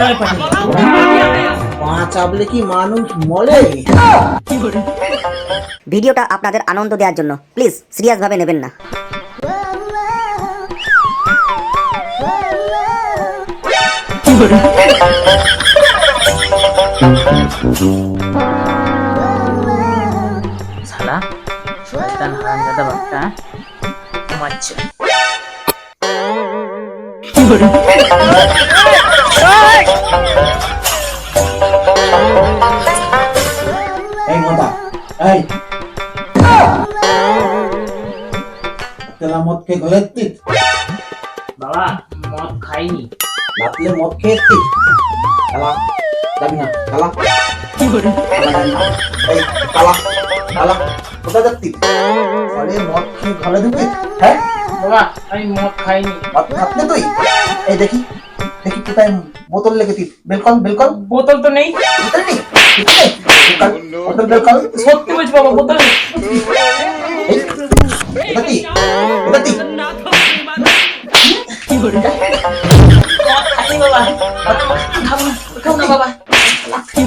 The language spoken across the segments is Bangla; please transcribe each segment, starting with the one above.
নয় পাঠিয়ে পা চাপলে কি মানুষ মরে ভিডিওটা আপনাদের আনন্দ দেওয়ার জন্য। প্লিজ সিরিয়াসভাবে নেবেন না। শয়তান হারামজাদা ঘুমাচ্ছে। এই মোটা এই। তেলা মদ খেয়ে ঘরে এসছিস বাবা মদ খাইনি। রাত্রে মদ খেয়ে এসছিস কালা যাবি না কালা যাবি না। এই কালা কালা কোথায় যাচ্ছিস? আরে মদ খেয়ে ঘরে ঢুকিস হ্যাঁ? বাবা আমি মদ খাইনি। মদ খাচ্ছিস তুই? এই দেখি। কোথায় বোতল লেগেছিস বেলকন বেলকন? বোতল তো নেই। বোতল নেই? বোতল বেলকন? সত্যি বলছি বাবা বোতল নেই। কি? বাবা? এই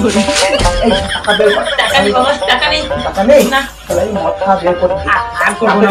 টাকা বের কর। টাকা নেই বাবা টাকা নেই। টাকা নেই? না। তাহলে এই বের করে আর করব না।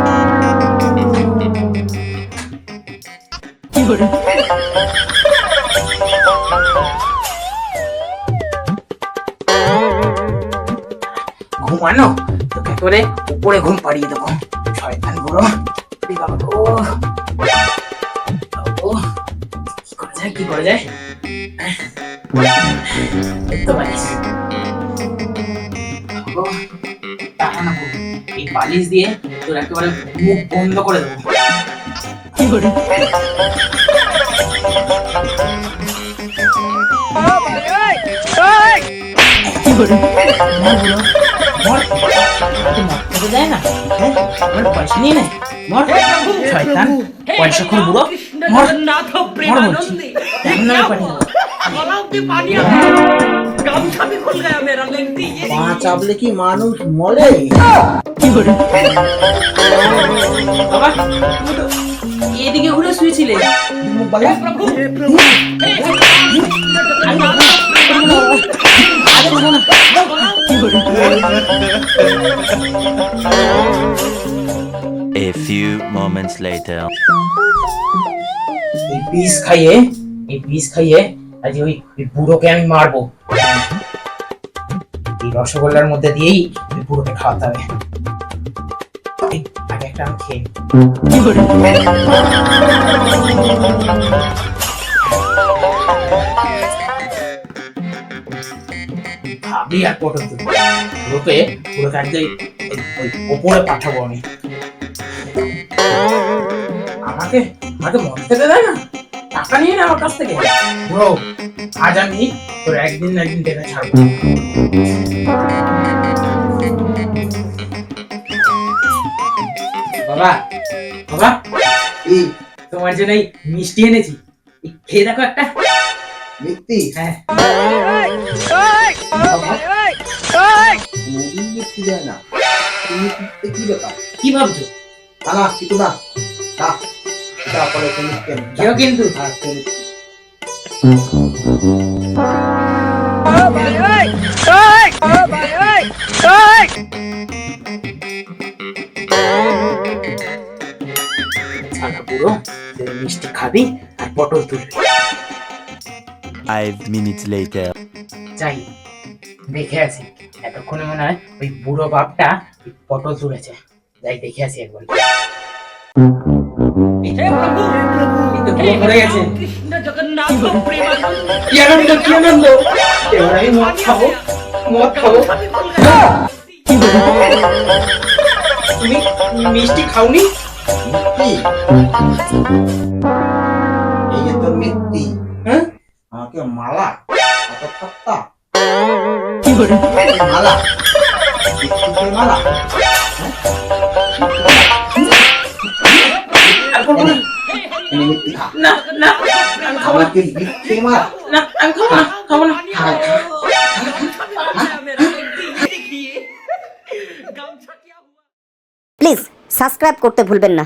ঘুমানো? তোকে করে উপরে ঘুম পাড়িয়ে দেবো। শয়তান বুড়ো। কি করা কি করা যায়? বুড়ো। এই বালিশ দিয়ে তোর একেবারে মুখ বন্ধ করে দেবো। মর বুড়ো, মর। তোকে মদ খেতে দেয় না? পয়সা নিয়ে নেয় মর। শয়তান পয়সা খুব বুড়ো মর মর? বলছি এখন আমি পাঠিয়ে দেবো পা চাপলে কি মানুষ মরে বাবা তুমি তো এদিকে ঘুরে শুয়েছিলে মুখ A few moments later. এই বিষ খাইয়ে এই বিষ খাইয়ে আজ ওই ওই বুড়োকে আমি মারবো। এই রসগোল্লার মধ্যে দিয়েই ওই বুড়োকে খাওয়াতে হবে। আগে একটা আমি খেয়ে ভাবি আর পটল পুরোকে আজকে ওই- ওপরে পাঠাবো আমি। আমাকে আমাকে মদ খেতে দেয় না? টাকা নিয়ে না আমার কাছ থেকে। ব্রো আজ আমি তোর একদিন না একদিন দেখা ছাড়বো। বাবা বাবা এই তোমার জন্য এই মিষ্টি এনেছি। খেয়ে দেখো একটা। মিথ্যি হ্যাঁ। মিথ্যি দেয় না। তুমি কি ব্যাপার? কি ভাবছ? না কিছু না তা তারপরে তুমি কেউ কিন্তু মিষ্টি খাবি আর পটল তুলবি। Five minutes later. যাই। দেখে আসি। এতক্ষণে মনে হয় ওই বুড়ো বাপটা পটল তুলেছে। যাই দেখে আসি একবার। মিষ্টি খাওনি? এই যে তোর মিথ্যি হ্যাঁ? আমাকে মালা কত মালা মালা না প্লিজ সাবস্ক্রাইব করতে ভুলবেন না।